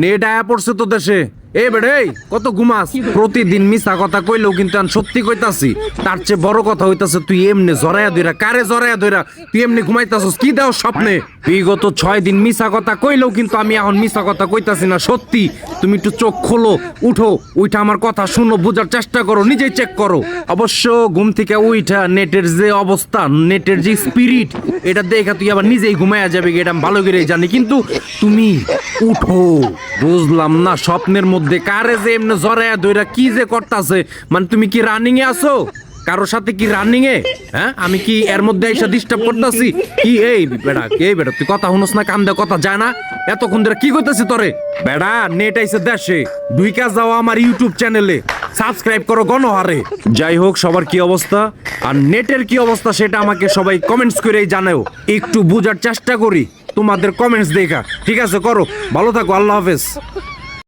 Net আয়া পড়ছে তো দেশে। এ বেড়ে কত ঘুমাস? প্রতিদিন মিছা কথা কইলেও কিন্তু আমি সত্যি কইতাছি। তার চেয়ে বড় কথা হইতাছে, তুই এমনি জরায়া দইরা কারে জরায়া দইরা তুই এমনি ঘুমাইতাছস, কি দাও স্বপ্নে? বিগত ছয় দিন মিছা কথা কইলেও কিন্তু আমি এখন মিছা কথা কইতাছি না, সত্যি। তুমি একটু চোখ খোলো, উঠো, উইঠা আমার কথা শুনো, বোঝার চেষ্টা করো, নিজেই চেক করো। অবশ্য ঘুম থেকে উইঠা নেটের যে অবস্থা, নেটের যে স্পিরিট এটা দেখা তুই আবার নিজেই ঘুমায়া যাবে, এটা ভালো করেই জানি। কিন্তু তুমি উঠো, বুঝলাম না, স্বপ্নের মধ্যে কারে যে এমনি জরায়া দইরা কি যে করতাছে? মানে তুমি কি রানিং এ আছো? কারোর সাথে কি রানিং এ হ্যাঁ? আমি কি এর মধ্যে এসে ডিস্টার্ব করতেছি? কি এই বেড়া এই বেড়া? তুই কথা শুনস না কাম দে কথা যায় না। এতক্ষণ ধরে কি করতেছি তোরে? বেড়া নেট আইছে দেশে। ঢুইকা যাও আমার ইউটিউব চ্যানেলে সাবস্ক্রাইব করো গণহারে। যাই হোক, সবার কি অবস্থা? আর নেটের কি অবস্থা সেটা আমাকে সবাই কমেন্টস করেই জানাও। একটু বোঝার চেষ্টা করি। তোমাদের কমেন্টস দেখা। ঠিক আছে, করো। ভালো থাকো, আল্লাহ হাফেজ।